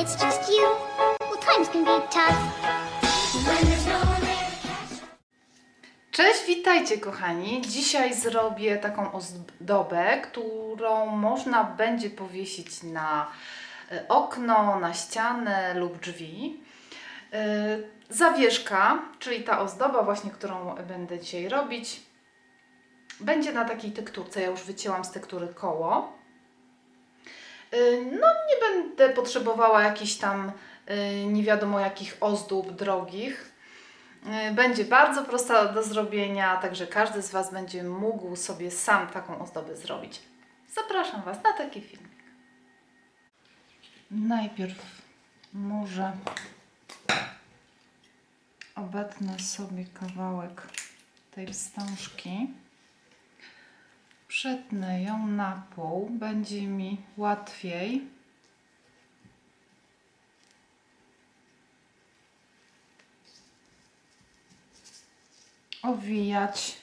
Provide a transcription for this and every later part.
it's just you, well, times can be tough. Cześć, witajcie kochani. Dzisiaj zrobię taką ozdobę, którą można będzie powiesić na e, okno, na ścianę lub drzwi. E, Zawieszka, czyli ta ozdoba właśnie, którą będę dzisiaj robić, będzie na takiej tekturce. Ja już wycięłam z tektury koło. E, No, nie będę potrzebowała jakichś tam e, nie wiadomo jakich ozdób drogich. Y, Będzie bardzo prosta do zrobienia, także każdy z Was będzie mógł sobie sam taką ozdobę zrobić. Zapraszam Was na taki filmik. Najpierw może obetnę sobie kawałek tej wstążki. Przetnę ją na pół, będzie mi łatwiej owijać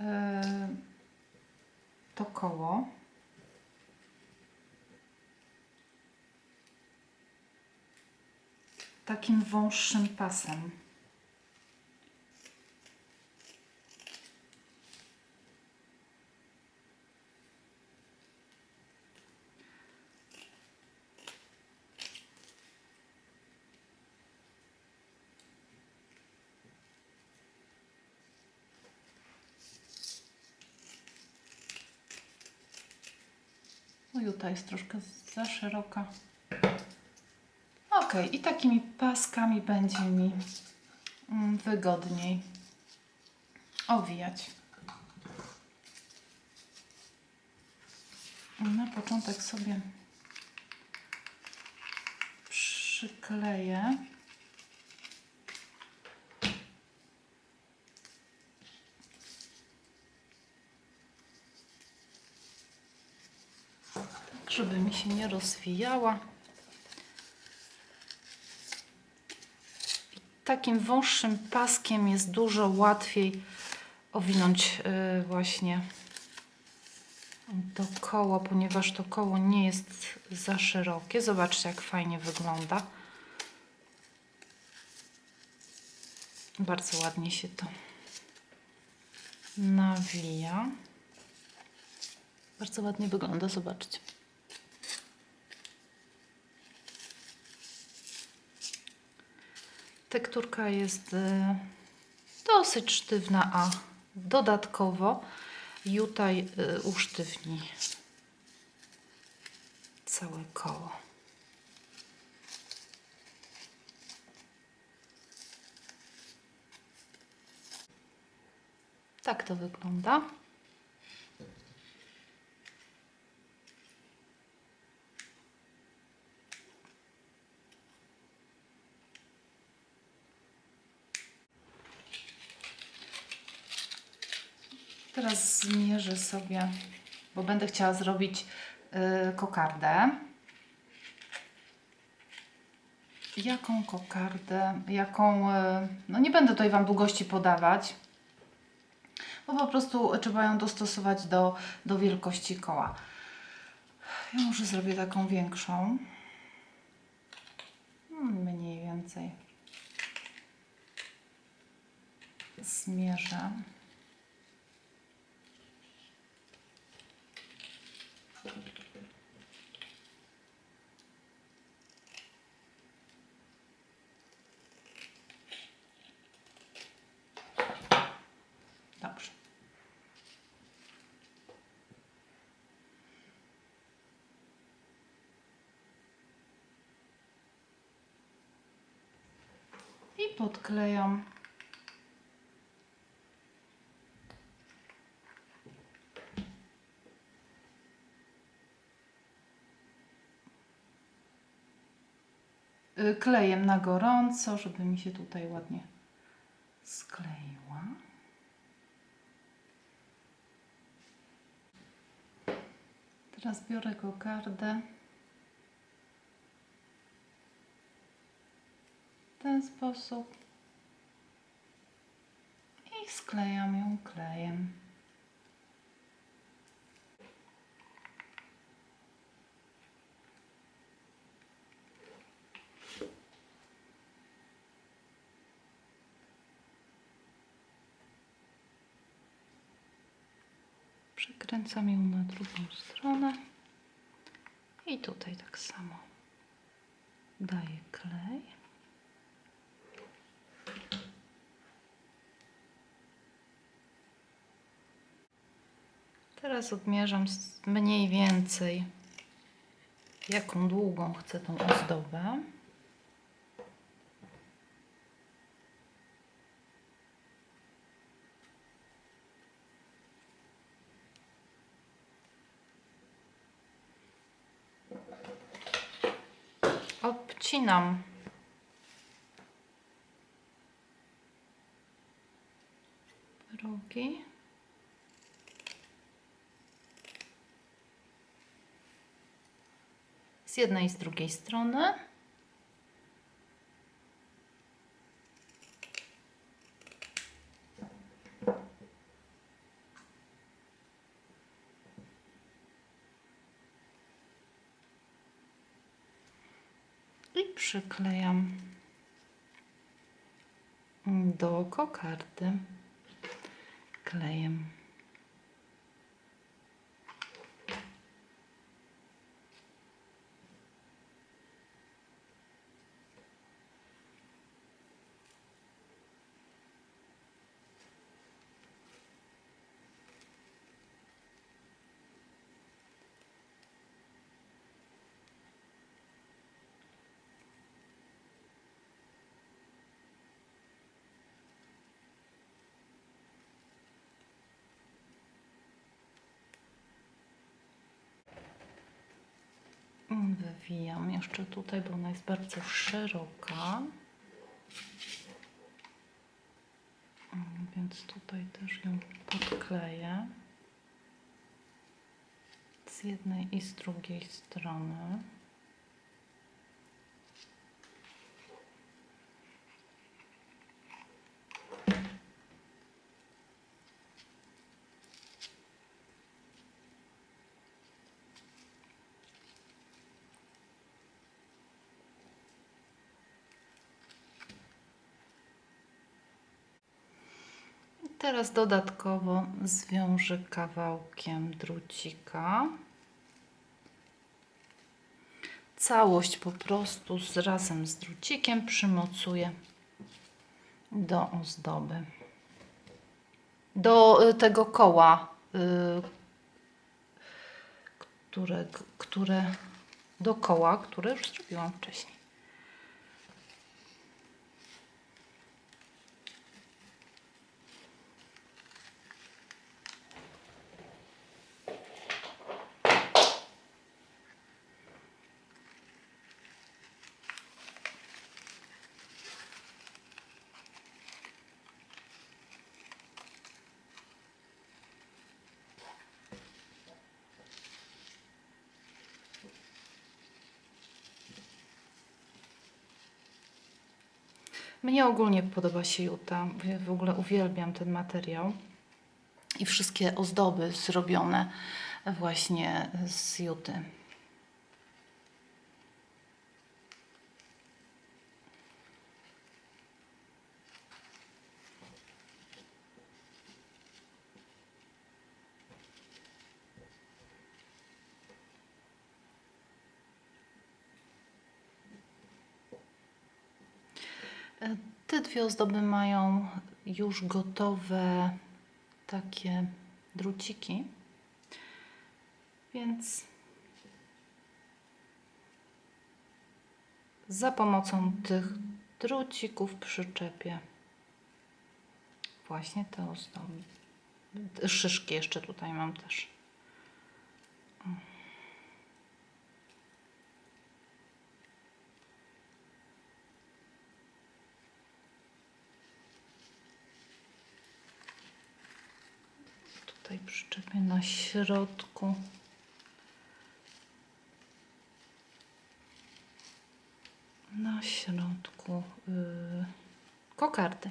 yy, to koło. Takim wąższym pasem. No Juta jest troszkę za szeroka. Ok, i takimi paskami będzie mi mm, wygodniej owijać. Na początek sobie przykleję. Żeby mi się nie rozwijała. Takim wąższym paskiem jest dużo łatwiej owinąć yy, właśnie to koło, ponieważ to koło nie jest za szerokie. Zobaczcie, jak fajnie wygląda. Bardzo ładnie się to nawija. Bardzo ładnie wygląda, zobaczcie. Tekturka jest y, dosyć sztywna, a dodatkowo Jutaj y, usztywni całe koło. Tak to wygląda. Teraz zmierzę sobie, bo będę chciała zrobić y, kokardę. Jaką kokardę, jaką, y, no nie będę tutaj Wam długości podawać, bo po prostu trzeba ją dostosować do, do wielkości koła. Ja może zrobię taką większą. Hmm, Mniej więcej. Zmierzę. Dobrze. I podklejam. Klejem na gorąco, żeby mi się tutaj ładnie skleiła. Teraz biorę kokardę. W ten sposób. I sklejam ją klejem. Przekręcam ją na drugą stronę. I tutaj tak samo. Daję klej. Teraz odmierzam mniej więcej, jaką długą chcę tą ozdobę. Obcinam rogi. Z jednej i z drugiej strony. I przyklejam do kokardy klejem. Wywijam jeszcze tutaj, bo ona jest bardzo szeroka. Więc tutaj też ją podkleję. Z jednej i z drugiej strony. Teraz dodatkowo zwiążę kawałkiem drucika. Całość po prostu z, razem z drucikiem przymocuję do ozdoby. Do y, tego koła, y, które, które do koła, które już zrobiłam wcześniej. Mnie ogólnie podoba się juta. W ogóle uwielbiam ten materiał i wszystkie ozdoby zrobione właśnie z juty. Te dwie ozdoby mają już gotowe takie druciki, więc za pomocą tych drucików przyczepię właśnie te ozdoby. Szyszki jeszcze tutaj mam też. Tutaj przyczepię na środku. Na środku yy, kokardy.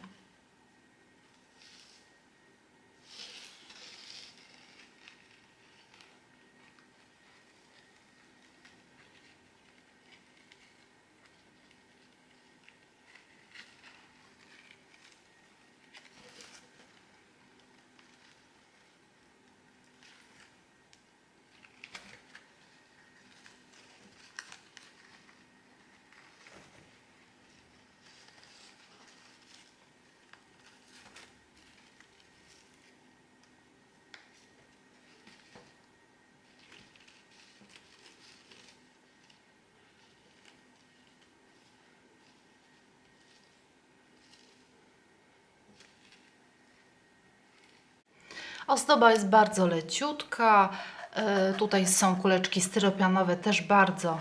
Ozdoba jest bardzo leciutka. E, Tutaj są kuleczki styropianowe, też bardzo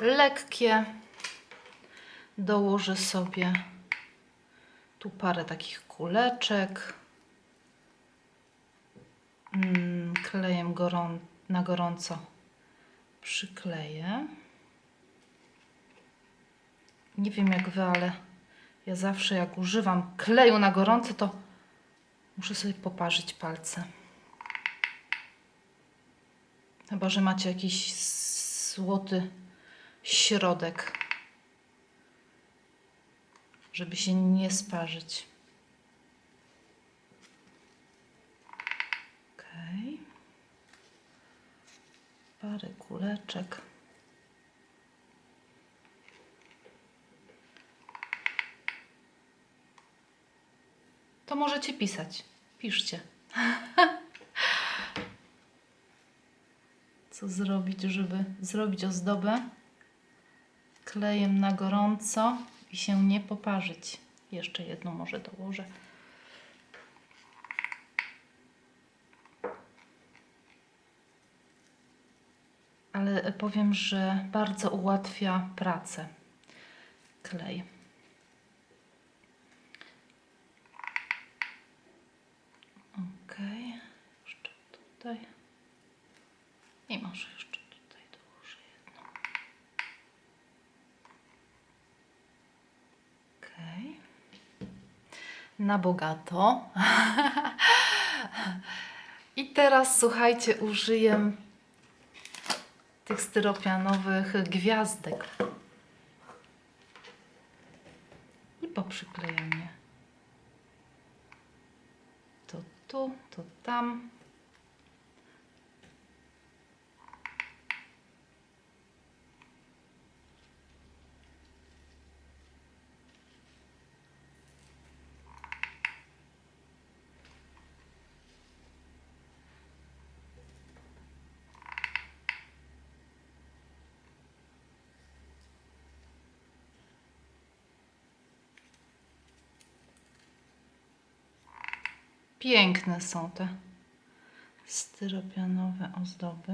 lekkie. Dołożę sobie tu parę takich kuleczek. Mm, Klejem gorą- na gorąco przykleję. Nie wiem jak wy, ale ja zawsze jak używam kleju na gorąco, to muszę sobie poparzyć palce. Chyba, że macie jakiś złoty środek, żeby się nie sparzyć. Okej. Parę kuleczek. To możecie pisać. Piszcie. Co zrobić, żeby zrobić ozdobę? Klejem na gorąco i się nie poparzyć. Jeszcze jedną może dołożę. Ale powiem, że bardzo ułatwia pracę klej. Ok, jeszcze tutaj. I może jeszcze tutaj dołożę jedną. Ok. Na bogato. I teraz słuchajcie, użyję tych styropianowych gwiazdek. I poprzyklejam je. To tu, to tam. Piękne są te styropianowe ozdoby.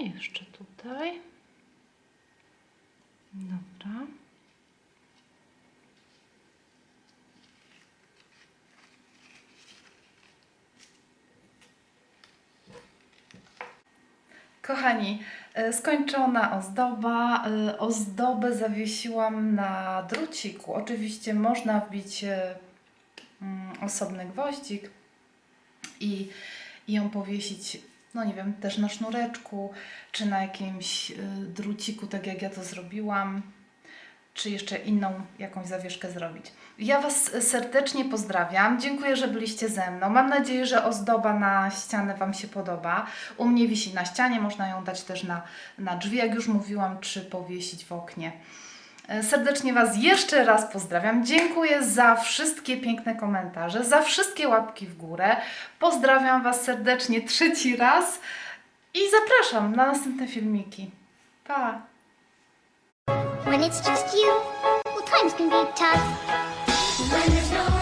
Jeszcze tutaj. Dobra. Kochani, e, skończona ozdoba. E, Ozdobę zawiesiłam na druciku. Oczywiście można wbić e, mm, osobny gwoździk i ją powiesić, no nie wiem, też na sznureczku, czy na jakimś y, druciku, tak jak ja to zrobiłam, czy jeszcze inną jakąś zawieszkę zrobić. Ja Was serdecznie pozdrawiam. Dziękuję, że byliście ze mną. Mam nadzieję, że ozdoba na ścianę Wam się podoba. U mnie wisi na ścianie, można ją dać też na, na drzwi, jak już mówiłam, czy powiesić w oknie. E, Serdecznie Was jeszcze raz pozdrawiam. Dziękuję za wszystkie piękne komentarze, za wszystkie łapki w górę. Pozdrawiam Was serdecznie trzeci raz i zapraszam na następne filmiki. Pa! When it's just you, well, times can be tough. When there's no